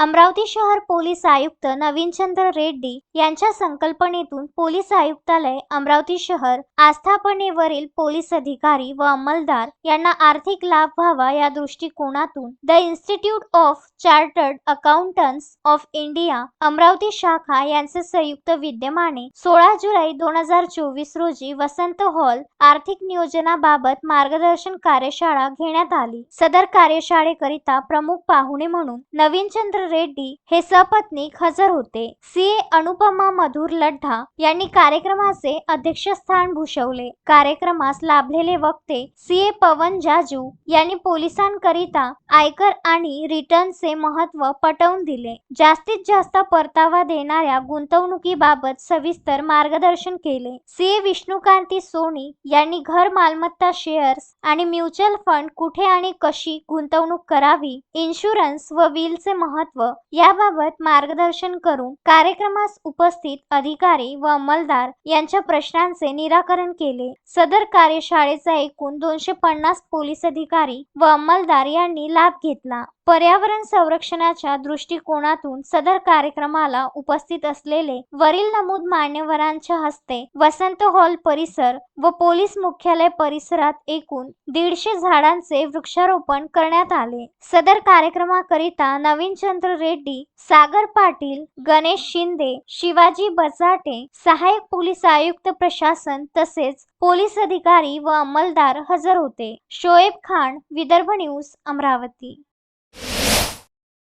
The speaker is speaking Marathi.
अमरावती शहर पोलीस आयुक्त नवीनचंद्र रेड्डी यांच्या संकल्पनेतून पोलीस आयुक्तालय अमरावती शहर आस्थापनेवरील पोलीस अधिकारी व अंमलदार यांना आर्थिक लाभ व्हावा या दृष्टिकोनातून the institute of chartered accountants of India Amravati शाखा यांचे संयुक्त विद्यमाने सोळा जुलै दोन हजार चोवीस रोजी वसंत हॉल आर्थिक नियोजनाबाबत मार्गदर्शन कार्यशाळा घेण्यात आली. सदर कार्यशाळेकरिता प्रमुख पाहुणे म्हणून नवीनचंद्र रेड्डी हे सपत्नीक हजर होते. सी. ए. अनुपमा मधुर लड्ढा यांनी कार्यक्रमाचे अध्यक्षस्थान भूषवले. कार्यक्रमास लाभलेले वक्ते सी. ए. पवन जाजू यांनी पोलिसांकरिता आयकर आणि रिटर्नचे महत्त्व पटवून दिले. जास्तीत जास्त परतावा देणाऱ्या गुंतवणुकीबाबत सविस्तर मार्गदर्शन केले. सी. ए. विष्णुकांती सोनी यांनी घर मालमत्ता शेअर्स आणि म्युच्युअल फंड कुठे आणि कशी गुंतवणूक करावी इन्शुरन्स व विलचे याबाबत मार्गदर्शन करून कार्यक्रमास उपस्थित अधिकारी व अंमलदार यांच्या प्रश्नांचे निराकरण केले. सदर कार्यशाळेचा एकूण दोनशे पन्नास पोलीस अधिकारी व अंमलदार यांनी लाभ घेतला. पर्यावरण संरक्षणाच्या दृष्टिकोनातून सदर कार्यक्रमाला उपस्थित असलेले वरील नमूद मान्यवरांच्या हस्ते वसंत हॉल परिसर व पोलीस मुख्यालय परिसरात एकूण दीडशे झाडांचे वृक्षारोपण करण्यात आले. सदर कार्यक्रमाकरिता नवीनचंद्र रेड्डी सागर पाटील गणेश शिंदे शिवाजी बचाटे सहाय्यक पोलीस आयुक्त प्रशासन तसेच पोलीस अधिकारी व अंमलदार हजर होते. शोएब खान विदर्भ न्यूज अमरावती.